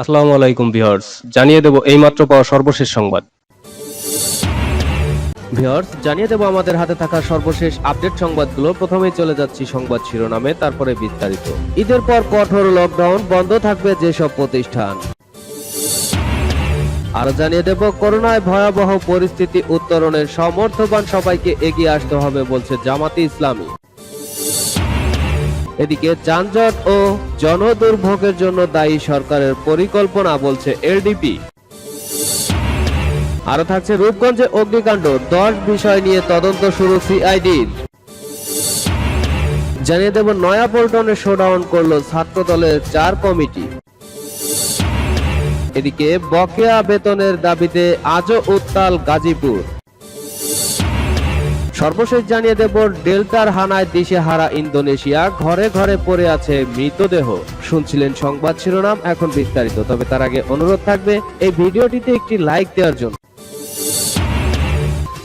আসসালামু আলাইকুম ভিউয়ার্স, জানিয়ে দেব এইমাত্র পাওয়া সর্বশেষ সংবাদ। ভিউয়ার্স, জানিয়ে দেব আমাদের হাতে থাকা সর্বশেষ আপডেট সংবাদগুলো। প্রথমেই চলে যাচ্ছি সংবাদ শিরোনামে, তারপরে বিস্তারিত। ঈদের পর কঠোর লকডাউন বন্ধ থাকবে যেসব প্রতিষ্ঠান। আরও জানিয়ে দেব, করোনায় ভয়াবহ পরিস্থিতি উত্তরণের সমর্থবান সবাইকে এগিয়ে আসতে হবে বলছে জামাতি ইসলামী। এদিকে যানজট ও জনদুর্ভোগের জন্য দায়ী সরকারের পরিকল্পনা বলছে এলডিপি। আরও থাকছে রূপগঞ্জে অগ্নিকাণ্ড, দশ বিষয় নিয়ে তদন্ত শুরু সিআইডির জানিয়ে দেব, নয়া নয়াপল্টনে শোডাউন করল ছাত্র দলের চার কমিটি। এদিকে বকেয়া বেতনের দাবিতে আজও উত্তাল গাজীপুর। সর্বশেষ জানিয়ে দেব, ডেল্টার হানায় দিশেহারা ইন্দোনেশিয়া ঘরে ঘরে পড়ে আছে মৃতদেহ। শুনছিলেন সংবাদ শিরোনাম, এখন বিস্তারিত। তবে তার আগে অনুরোধ থাকবে, এই ভিডিওটিতে একটি লাইক দেওয়ার জন্য।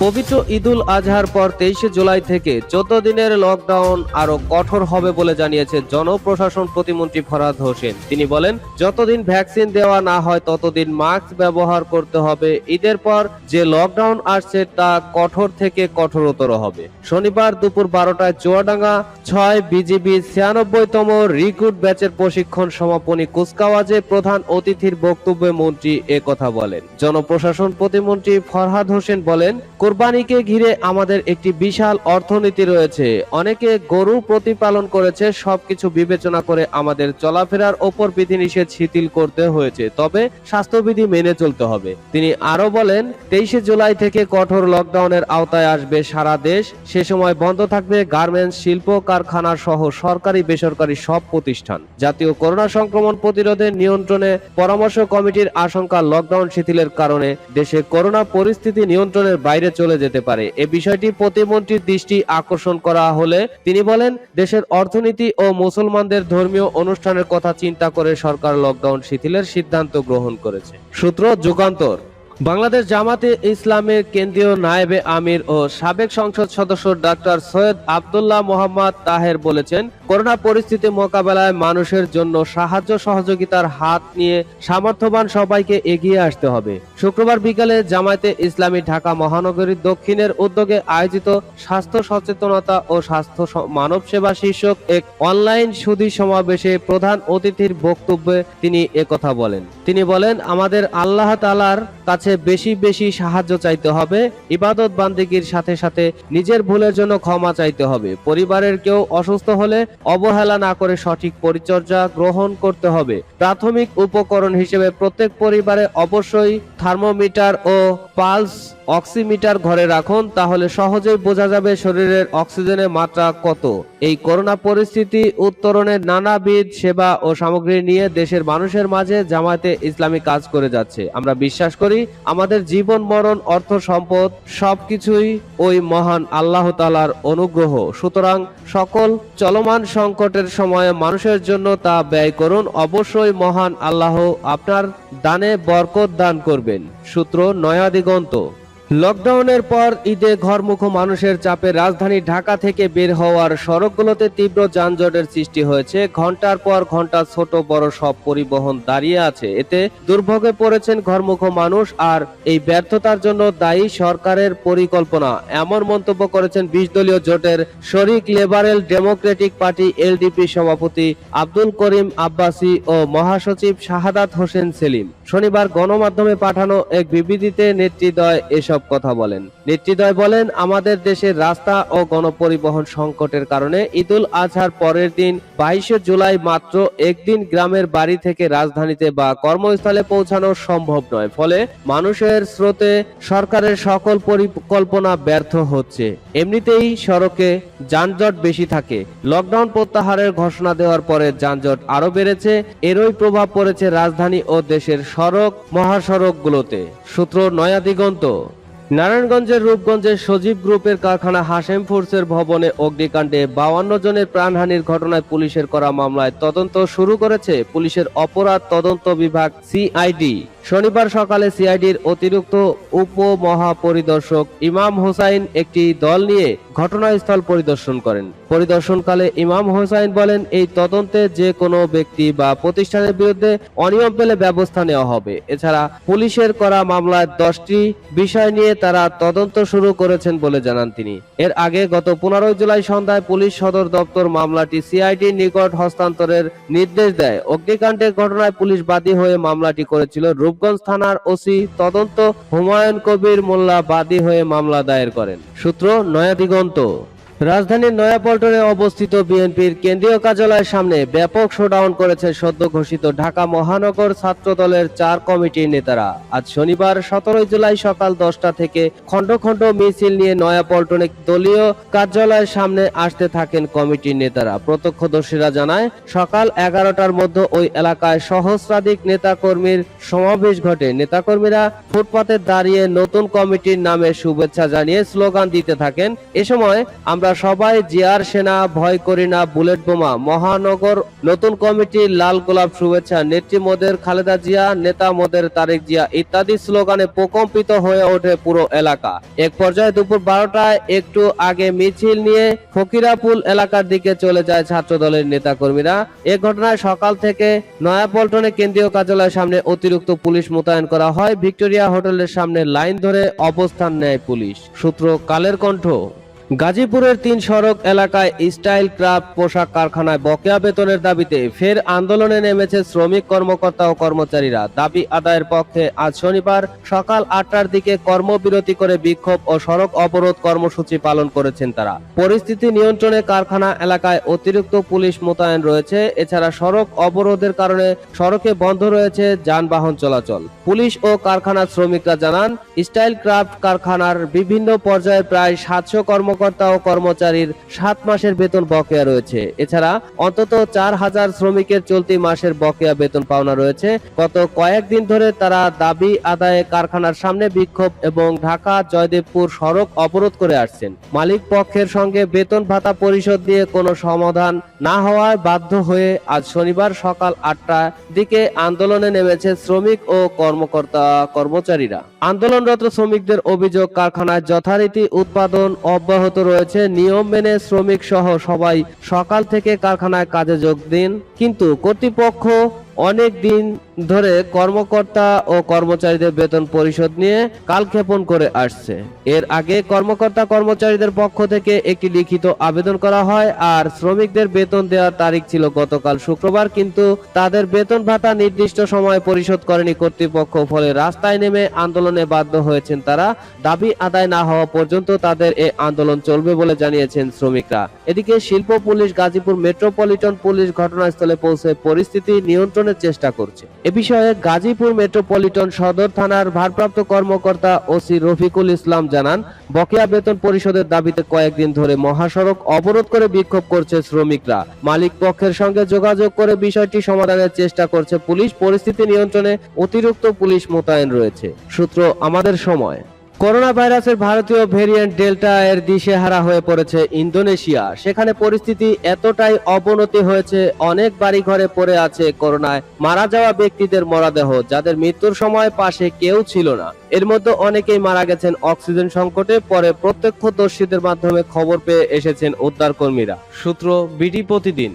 পবিত্র ঈদুল আজহার পর তেইশে জুলাই থেকে চোদ্দ দিনের লকডাউন আরও কঠোর হবে বলে জানিয়েছে জনপ্রশাসন প্রতিমন্ত্রী ফরাদ হোসেন। তিনি বলেন, যতদিন ভ্যাকসিন দেওয়া না হয়, ততদিন মাস্ক ব্যবহার করতে হবে। ঈদের পর যে লকডাউন আসছে, তা কঠোর থেকে কঠোরতর হবে। শনিবার দুপুর বারোটায় চুয়াডাঙ্গা ছয় বিজিবি ছিয়ানব্বইতম রিক্রুট ব্যাচের প্রশিক্ষণ সমাপনী কুচকাওয়াজে প্রধান অতিথির বক্তব্যে মন্ত্রী কথা বলেন। জনপ্রশাসন প্রতিমন্ত্রী ফরহাদ হোসেন বলেন কোরবানিকে ঘিরে আমাদের একটি বিশাল অর্থনীতি রয়েছে। অনেকে গরু প্রতিপালন করেছে, সবকিছু বিবেচনা করে আমাদের চলাফেরার ওপর বিধিনিষেধ শিথিল করতে হয়েছে, তবে স্বাস্থ্যবিধি মেনে চলতে হবে। তিনি আরও বলেন, তেইশে জুলাই থেকে কঠোর লকডাউনের আওতায় আসবে সারা দেশ, সে সময় বন্ধ থাকবে গার্মেন্টস, শিল্প কারখানা সহ সরকারি বেসরকারি সব প্রতিষ্ঠান। জাতীয় করোনা সংক্রমণ প্রতিরোধে নিয়ন্ত্রণে পরামর্শ কমিটির আশঙ্কা লকডাউন শিথিলের কারণে দেশে করোনা পরিস্থিতি নিয়ন্ত্রণের বাইরে চলে যেতে পারে। এ বিষয়টি প্রতিমন্ত্রীর দৃষ্টি আকর্ষণ করা হলে তিনি বলেন, দেশের অর্থনীতি ও মুসলমানদের ধর্মীয় অনুষ্ঠানের কথা চিন্তা করে সরকার লকডাউন শিথিলের সিদ্ধান্ত গ্রহণ করেছে। সূত্র যুগান্তর। বাংলাদেশ জামাতে ইসলামের কেন্দ্রীয় নায়েবে আমির ও সাবেক সংসদ সদস্য ডাক্তার সৈয়দ আব্দুল্লাহ মোহাম্মদ তাহের বলেছেন, করোনা পরিস্থিতি মোকাবেলায় মানুষের জন্য সাহায্য সহযোগিতার হাত নিয়ে সামর্থ্যবান সবাইকে এগিয়ে আসতে হবে। শুক্রবার বিকালে জামায়াতে ইসলামী ঢাকা মহানগরীর দক্ষিণের উদ্যোগে আয়োজিত স্বাস্থ্য সচেতনতা ও স্বাস্থ্য মানব সেবা শীর্ষক এক অনলাইন সুধী সমাবেশে প্রধান অতিথির বক্তব্যে তিনি একথা বলেন। তিনি বলেন, আমাদের আল্লাহ তালার কাছে বেশি বেশি সাহায্য চাইতে হবে, ইবাদত বান্দিগির সাথে সাথে নিজের ভুলের জন্য ক্ষমা চাইতে হবে। পরিবারের কেউ অসুস্থ হলে অবহেলা না করে সঠিক পরিচর্যা গ্রহণ করতে হবে। প্রাথমিক উপকরণ হিসেবে প্রত্যেক পরিবারে অবশ্যই থার্মোমিটার ও পালস অক্সিমিটার ঘরে রাখুন, তাহলে সহজেই বোঝা যাবে শরীরের অক্সিজেনের মাত্রা কত। এই করোনা পরিস্থিতি উত্তরণের নানাবিধ সেবা ও সামগ্রী নিয়ে দেশের মানুষের মাঝে জামায়াতে ইসলামী কাজ করে যাচ্ছে। আমরা বিশ্বাস করি আমাদের জীবন, মরণ, অর্থ, সম্পদ সবকিছুই ওই মহান আল্লাহ তালার অনুগ্রহ। সুতরাং সকল চলমান সংকটের সময়ে মানুষের জন্য তা ব্যয় করুন। অবশ্যই মহান আল্লাহ আপনার দানে বরকত দান করবেন। সূত্র নয়া দিগন্ত লকডাউনের পর ঈদে ঘরমুখ মানুষের চাপে রাজধানী ঢাকা থেকে বের হওয়ার সড়কগুলোতে তীব্র যানজটের সৃষ্টি হয়েছে। ঘণ্টার পর ঘণ্টা ছোট বড় সব পরিবহন দাঁড়িয়ে আছে। এতে দুর্ভোগে পড়েছেন ঘরমুখ মানুষ আর এই ব্যর্থতার জন্য দায়ী সরকারের পরিকল্পনা। এমন মন্তব্য করেছেন বিশ দলীয় জোটের শরিক লেবারেল ডেমোক্রেটিক পার্টি এলডিপি সভাপতি আব্দুল করিম আব্বাসি ও মহাসচিব শাহাদাত হোসেন সেলিম। শনিবার গণমাধ্যমে পাঠানো এক বিবৃতিতে নেতৃদ্বয় এসব কথা বলেন। নেতৃদ্বয় বলেন, আমাদের দেশের রাস্তা ও গণপরিবহন সংকটের কারণে ঈদুল আজহার পরের দিন বাইশে জুলাই মাত্র একদিন গ্রামের বাড়ি থেকে রাজধানীতে বা কর্মস্থলে পৌঁছানো সম্ভব নয়। ফলে মানুষের স্রোতে সরকারের সকল পরিকল্পনা ব্যর্থ হচ্ছে। এমনিতেই সড়কে যানজট বেশি থাকে। লকডাউন প্রত্যাহারের ঘোষণা দেওয়ার পরে যানজট আরও বেড়েছে। এরই প্রভাব পড়েছে রাজধানী ও দেশের সড়ক, মহাসড়কগুলোতে। সূত্র নয়া দিগন্ত। নারায়ণগঞ্জের রূপগঞ্জের সজীব গ্রুপের কারখানা হাসেম ফোর্সের ভবনে অগ্নিকাণ্ডে বাউান্ন জনের প্রাণহানির ঘটনায় পুলিশের করা মামলায় তদন্ত শুরু করেছে পুলিশের অপরাধ তদন্ত বিভাগ সিআইডি। শনিবার সকালে সিআইডির অতিরিক্ত উপমহাপরিদর্শক ইমাম হোসাইন একটি দল নিয়ে ঘটনাস্থল পরিদর্শন করেন। পরিদর্শনকালে ইমাম হোসাইন বলেন, এই তদন্তে যে কোনো ব্যক্তি বা প্রতিষ্ঠানের বিরুদ্ধে অনিয়ম পেলে ব্যবস্থা নেওয়া হবে। এছাড়া পুলিশের করা মামলায় দশটি বিষয় নিয়ে তারা তদন্ত শুরু করেছেন বলে জানান তিনি। এর আগে গত পনেরোই জুলাই সন্ধ্যায় পুলিশ সদর দপ্তর মামলাটি সিআইডির নিকট হস্তান্তরের নির্দেশ দেয়। অগ্নিকাণ্ডের ঘটনায় পুলিশ বাদী হয়ে মামলাটি করেছিল। রূপগঞ্জ থানার ওসি তদন্ত হুমায়ুন কবির মোল্লা বাদী হয়ে মামলা দায়ের করেন। সূত্র নয়া দিগন্ত রাজধানীর নয়াপল্টনে অবস্থিত বিএনপির কেন্দ্রীয় কার্যালয়ের সামনে ব্যাপক শোডাউন করেছে সদ্য ঘোষিত ঢাকা মহানগর ছাত্র দলের চার কমিটির নেতারা। আজ শনিবার সতেরোই জুলাই সকাল দশটা থেকে খণ্ড খণ্ড মিছিল নিয়ে নয়াপল্টনে দলীয় কার্যালয়ের সামনে আসতে থাকেন কমিটির নেতারা। প্রত্যক্ষদর্শীরা জানায়, সকাল এগারোটার মধ্যে ওই এলাকায় সহস্রাধিক নেতাকর্মীর সমাবেশ ঘটে। নেতাকর্মীরা ফুটপাতে দাঁড়িয়ে নতুন কমিটির নামে শুভেচ্ছা জানিয়ে স্লোগান দিতে থাকেন। এ সময় আমরা সবাই জিয়ার সেনা, ভয় করি না, বুলেট বোমা। মহানগর নতুন কমিটির লাল গোলাপ শুভেচ্ছা। নেত্রী মোদের খালেদা জিয়া, নেতা মোদের তারেক জিয়া ইত্যাদি স্লোগানে প্রকম্পিত হয়ে ওঠে পুরো এলাকা। এক পর্যায়ে দুপুর বারোটায় একটু আগে মিছিল নিয়ে ফকিরাপুল এলাকার দিকে চলে যায় ছাত্র দলের নেতা কর্মীরা এ ঘটনায় সকাল থেকে নয়াপল্টনে কেন্দ্রীয় কার্যালয়ের সামনে অতিরিক্ত পুলিশ মোতায়েন করা হয়। ভিক্টোরিয়া হোটেলের সামনে লাইন ধরে অবস্থান নেয় পুলিশ। সূত্র কালের কণ্ঠ। গাজীপুরের তিন সড়ক এলাকায় স্টাইল ক্রাফট পোশাক কারখানায় বকেয়া বেতনের দাবিতে ফের আন্দোলনে নেমেছে শ্রমিক কর্মকর্তা ও কর্মচারীরা। দাবি আদায়ের পক্ষে আজ শনিবার সকাল আটটার দিকে কর্মবিরতি করে বিক্ষোভ ও সড়ক অবরোধ কর্মসূচি পালন করেছেন তারা। পরিস্থিতি নিয়ন্ত্রণে কারখানা এলাকায় অতিরিক্ত পুলিশ মোতায়েন রয়েছে। এছাড়া সড়ক অবরোধের কারণে সড়কে বন্ধ রয়েছে যানবাহন চলাচল। পুলিশ ও কারখানার শ্রমিকরা জানান, স্টাইল ক্রাফট কারখানার বিভিন্ন পর্যায়ে প্রায় সাতশো কর্মকর্তা ও কর্মচারীর সাত মাসের বেতন বকেয়া রয়েছে। এছাড়া অন্তত চার হাজার শ্রমিকের চলতি মাসের বকেয়া বেতন পাওনা রয়েছে। গত কয়েকদিন ধরে তারা দাবি আদায়ে কারখানার সামনে বিক্ষোভ এবং ঢাকা জয়দেবপুর সড়ক অবরোধ করে আসছেন। মালিক পক্ষের সঙ্গে বেতন ভাতা পরিশোধ দিয়ে কোনো সমাধান না হওয়ায় বাধ্য হয়ে আজ শনিবার সকাল আটটার দিকে আন্দোলনে নেমেছে শ্রমিক ও কর্মকর্তা কর্মচারীরা। আন্দোলনরত শ্রমিকদের অভিযোগ, কারখানায় যথারীতি উৎপাদন অব্যাহত রয়েছে। নিয়ম মেনে শ্রমিক সহ সবাই সকাল থেকে কারখানায় কাজে যোগ দিন। কিন্তু কর্তৃপক্ষ অনেক দিন ধরে কর্মকর্তা ও কর্মচারীদের বেতন পরিশোধ নিয়ে কালক্ষেপণ করে আসছে। এর আগে কর্মকর্তা কর্মচারীদের পক্ষ থেকে একটি লিখিত আবেদন করা হয় আর শ্রমিকদের বেতন দেওয়ার তারিখ ছিল গতকাল শুক্রবার, কিন্তু তাদের বেতন ভাতা নির্দিষ্ট সময়ে পরিশোধ করেনি কর্তৃপক্ষ, ফলে রাস্তায় নেমে আন্দোলনে বাধ্য হয়েছেন তারা। দাবি আদায় না হওয়া পর্যন্ত তাদের এ আন্দোলন চলবে বলে জানিয়েছেন শ্রমিকরা। এদিকে শিল্প পুলিশ গাজীপুর মেট্রোপলিটন পুলিশ ঘটনাস্থলে পৌঁছে পরিস্থিতি নিয়ন্ত্রণের চেষ্টা করছে। এ বিষয়ে গাজীপুর মেট্রোপলিটন সদর থানার ভারপ্রাপ্ত কর্মকর্তা ওসি রফিকুল ইসলাম জানান, বকেয়া বেতন পরিষদের দাবিতে কয়েকদিন ধরে মহাসড়ক অবরোধ করে বিক্ষোভ করছে শ্রমিকরা। মালিক পক্ষের সঙ্গে যোগাযোগ করে বিষয়টি সমাধানের চেষ্টা করছে পুলিশ, পরিস্থিতি নিয়ন্ত্রণে অতিরিক্ত পুলিশ মোতায়েন রয়েছে। সূত্র, আমাদের সময়। করোনা ভাইরাসের ভারতীয় ভেরিয়েন্ট ডেল্টা এর দিশেহারা হয়ে পড়েছে ইন্দোনেশিয়া। সেখানে পরিস্থিতি এতটাই অবনতি হয়েছে, অনেক বাড়ি ঘরে পড়ে আছে করোনায়। মারা যাওয়া ব্যক্তিদের মরাদেহ, যাদের মৃত্যুর সময় পাশে কেউ ছিল না। এর মধ্যে অনেকেই মারা গেছেন অক্সিজেন সংকটে, পরে প্রত্যক্ষদর্শীদের মাধ্যমে খবর পেয়ে এসেছেন উদ্ধার কর্মীরা সূত্র বিডি প্রতিদিন।